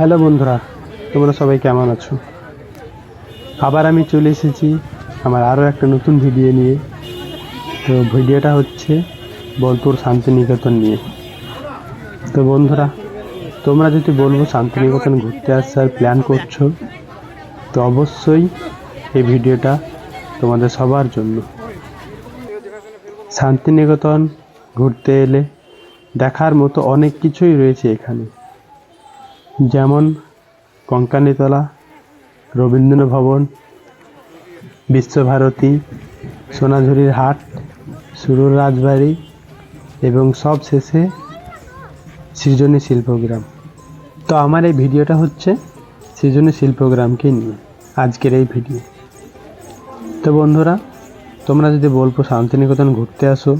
Hello বন্ধুরা, তোমরা সবাই কেমন আছো? আবার আমি চলে এসেছি আমার আরও একটা নতুন ভিডিও নিয়ে। তো ভিডিওটা হচ্ছে বোলপুর শান্তিনিকেতন নিয়ে। তো বন্ধুরা, তোমরা যদি বলব শান্তিনিকেতন ঘুরতে আসার প্ল্যান করছ, তো অবশ্যই এই ভিডিওটা তোমাদের সবার জন্য। শান্তিনিকেতন ঘুরতে এলে দেখার মতো অনেক কিছুই রয়েছে এখানে। যেমন কঙ্কালীতলা রবীন্দ্র ভবন বিশ্বভারতী, সোনাঝুরির হাট, সুরুর রাজবাড়ি এবং সব শেষে সৃজনী শিল্পগ্রাম। তো আমার এই ভিডিওটা হচ্ছে সৃজনী শিল্পগ্রামকে নিয়ে আজকের এই ভিডিও। তো বন্ধুরা, তোমরা যদি বলব শান্তিনিকেতন ঘুরতে আসো,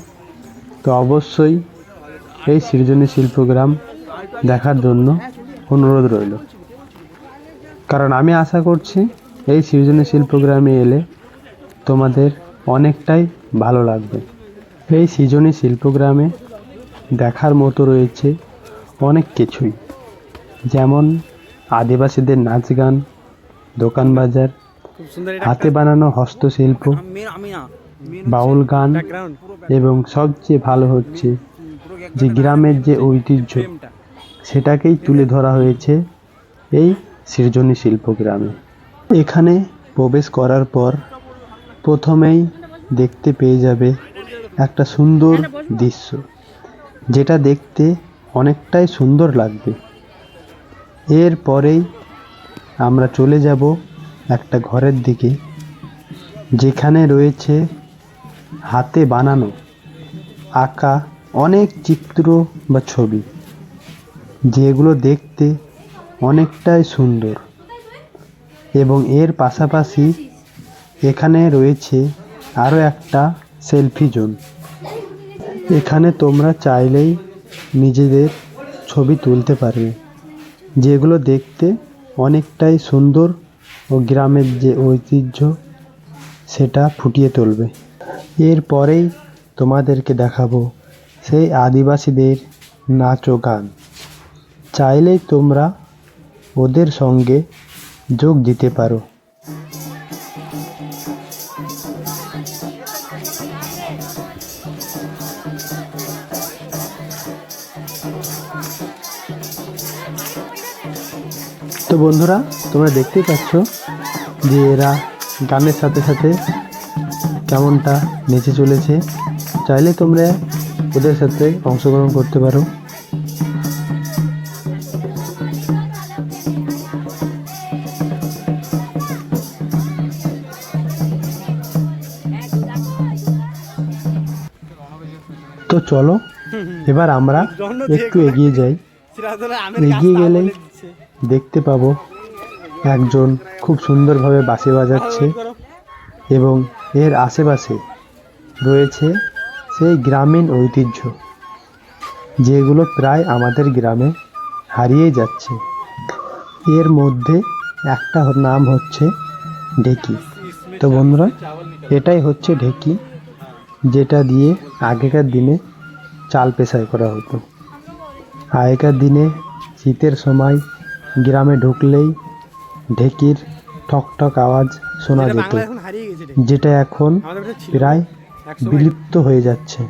তো অবশ্যই এই সৃজনী শিল্পগ্রাম দেখার জন্য অনুরোধ রইল। কারণ আমি আশা করছি এই সৃজনী শিল্পগ্রামে এলে তোমাদের অনেকটাই ভালো লাগবে। এই সৃজনী শিল্পগ্রামে দেখার মতো রয়েছে অনেক কিছুই। যেমন আদিবাসীদের নাচ গান, দোকান বাজার, হাতে বানানো হস্তশিল্প, বাউল গান এবং সবচেয়ে ভালো হচ্ছে যে গ্রামের যে ঐতিহ্য সেটাকেই তুলে ধরা হয়েছে এই সৃজনী শিল্পগ্রামে এখানে প্রবেশ করার পর প্রথমেই দেখতে পেয়ে যাবে একটা সুন্দর দৃশ্য, যেটা দেখতে অনেকটাই সুন্দর লাগবে। এরপরেই আমরা চলে যাব একটা ঘরের দিকে, যেখানে রয়েছে হাতে বানানো আঁকা অনেক চিত্র বা ছবি। যেগুলো দেখতে অনেকটাই সুন্দর। এবং এর পাশাপাশি এখানে রয়েছে আরও একটা সেলফি জোন। এখানে তোমরা চাইলেই নিজেদের ছবি তুলতে পারবে। যেগুলো দেখতে অনেকটাই সুন্দর ও গ্রামের যে ঐতিহ্য, সেটা ফুটিয়ে তুলবে। এরপরেই তোমাদেরকে দেখাবো সেই আদিবাসীদের নাচ ও গান। চাইলেই তোমরা ওদের সঙ্গে যোগ দিতে পারো। তো বন্ধুরা, তোমরা দেখতেই পাচ্ছ যে এরা গানের সাথে সাথে কেমনটা নেচে চলেছে। চাইলে তোমরা ওদের সাথে অংশগ্রহণ করতে পারো। তো চলো, এবার আমরা একটু এগিয়ে যাই। এগিয়ে গেলেই দেখতে পাবো একজন খুব সুন্দরভাবে বাঁশি বাজাচ্ছে এবং এর আশেপাশে রয়েছে সেই গ্রামীণ ঐতিহ্য, যেগুলো প্রায় আমাদের গ্রামে হারিয়ে যাচ্ছে। এর মধ্যে একটা নাম হচ্ছে ঢেকি। তো বন্ধুরা, এটাই হচ্ছে ঢেকি। যেটা দিয়ে আগেকার দিনে চাল পেশাই করা হতো। আগেকার দিনে শীতের সময় গ্রামে ঢুকলেই ঢেকির ঠক ঠক আওয়াজ শোনা যেত। যেটা এখন। প্রায় বিলুপ্ত হয়ে যাচ্ছে।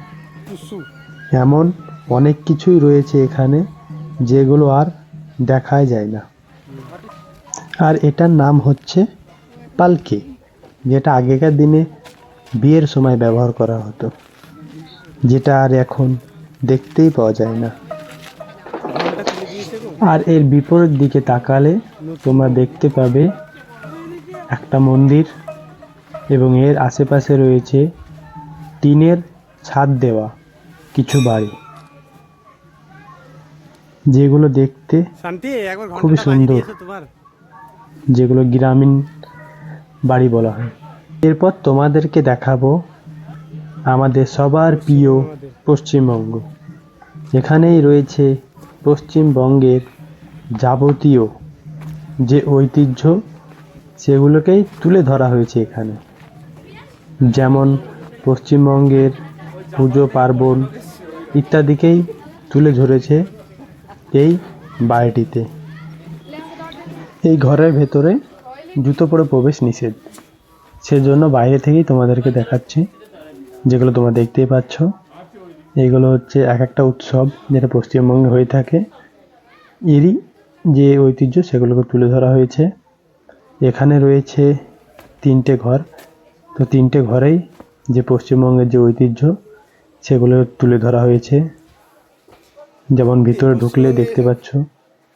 এমন অনেক কিছুই রয়েছে এখানে যেগুলো আর দেখাই যায় না। আর এটার নাম হচ্ছে পালকি যেটা আগেকার দিনে বিয়ের সময় ব্যবহার করা হতো যেটা আর এখন দেখতেই পাওয়া যায় না। আর এর বিপরীত দিকে তাকালে তোমরা দেখতে পাবে একটা মন্দির এবং এর আশেপাশে রয়েছে টিনের ছাদ দেওয়া কিছু বাড়ি যেগুলো দেখতে খুবই সুন্দর। যেগুলো গ্রামীণ বাড়ি বলা হয় এরপর তোমাদেরকে দেখাবো আমাদের সবার প্রিয় পশ্চিমবঙ্গ। এখানেই রয়েছে পশ্চিমবঙ্গের যাবতীয় যে ঐতিহ্য, সেগুলোকেই তুলে ধরা হয়েছে এখানে। যেমন পশ্চিমবঙ্গের পুজো পার্বণ ইত্যাদিকেই তুলে ধরেছে এই বাড়িটিতে। এই ঘরের ভেতরে জুতো পরে প্রবেশ নিষেধ। সেজন্য বাইরে থেকেই তোমাদেরকে দেখাচ্ছি, যেগুলো তোমরা দেখতেই পাচ্ছ। এইগুলো হচ্ছে এক একটা উৎসব যেটা পশ্চিমবঙ্গে হয়ে থাকে। এরই যে ঐতিহ্য সেগুলোকে তুলে ধরা হয়েছে। এখানে রয়েছে তিনটে ঘর। তো তিনটে ঘরেই যে পশ্চিমবঙ্গের যে ঐতিহ্য সেগুলো তুলে ধরা হয়েছে। যেমন ভিতরে ঢুকলে দেখতে পাচ্ছ,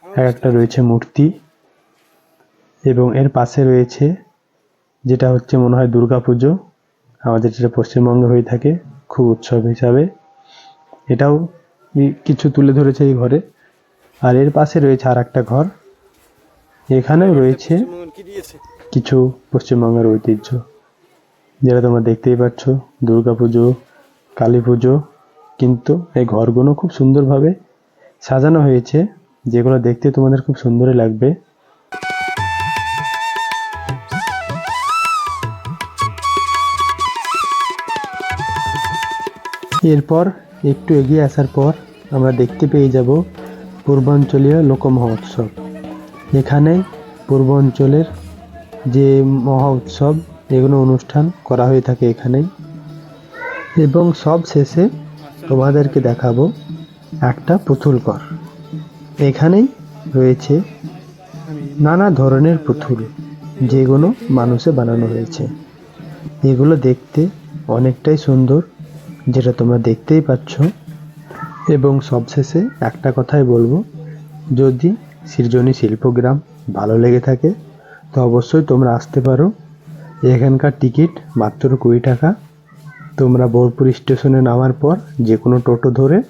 এক একটা রয়েছে মূর্তি এবং এর পাশে রয়েছে যেটা হচ্ছে মনে হয় দুর্গা পুজো আমাদের যেটা পশ্চিমবঙ্গে হয়ে থাকে খুব উৎসব হিসাবে। এটাও কিছু তুলে ধরেছে এই ঘরে। আর এর পাশে রয়েছে আর একটা ঘর। এখানেও রয়েছে কিছু পশ্চিমবঙ্গের ঐতিহ্য। যেটা তোমরা দেখতেই পাচ্ছ দুর্গা পুজো কালী পুজো। কিন্তু এই ঘরগুলো খুব সুন্দরভাবে সাজানো হয়েছে। যেগুলো দেখতে তোমাদের খুব সুন্দরই লাগবে। এরপর একটু এগিয়ে আসার পর আমরা দেখতে পেয়ে যাব পূর্বাঞ্চলীয় লোক মহোৎসব এখানে পূর্বাঞ্চলের যে মহা উৎসব এগুলো অনুষ্ঠান করা হয়ে থাকে এখানেই। এবং সব শেষে তোমাদেরকে দেখাবো একটা পুতুল ঘর। এখানেই রয়েছে নানা ধরনের পুতুল, যেগুলো মানুষে বানানো হয়েছে। এগুলো দেখতে অনেকটাই সুন্দর যেটা তোমরা দেখতেই পাচ্ছ। এবং সবশেষে একটা কথাই বলব, যদি সৃজনী শিল্পগ্রাম ভালো লেগে থাকে, তো অবশ্যই তোমরা আসতে পারো। এখানকার টিকিট মাত্র কুড়ি টাকা। তোমরা বোলপুর স্টেশনে নামার পর যে কোনো টোটো ধরে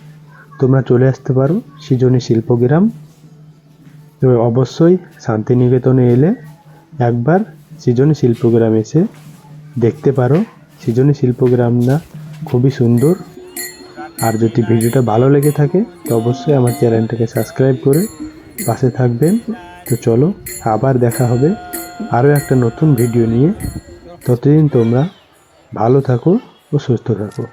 তোমরা চলে আসতে পারো সৃজনী শিল্পগ্রাম। তবে অবশ্যই শান্তিনিকেতনে এলে একবার সৃজনী শিল্পগ্রাম এসে দেখতে পারো। সৃজনী শিল্পগ্রাম না খুবই সুন্দর। আর যদি ভিডিওটা ভালো লেগে থাকে, তো অবশ্যই আমার চ্যানেলটাকে সাবস্ক্রাইব করে পাশে থাকবেন। তো চলো, আবার দেখা হবে আরও একটা নতুন ভিডিও নিয়ে। ততদিন তোমরা ভালো থাকো ও সুস্থ থাকো।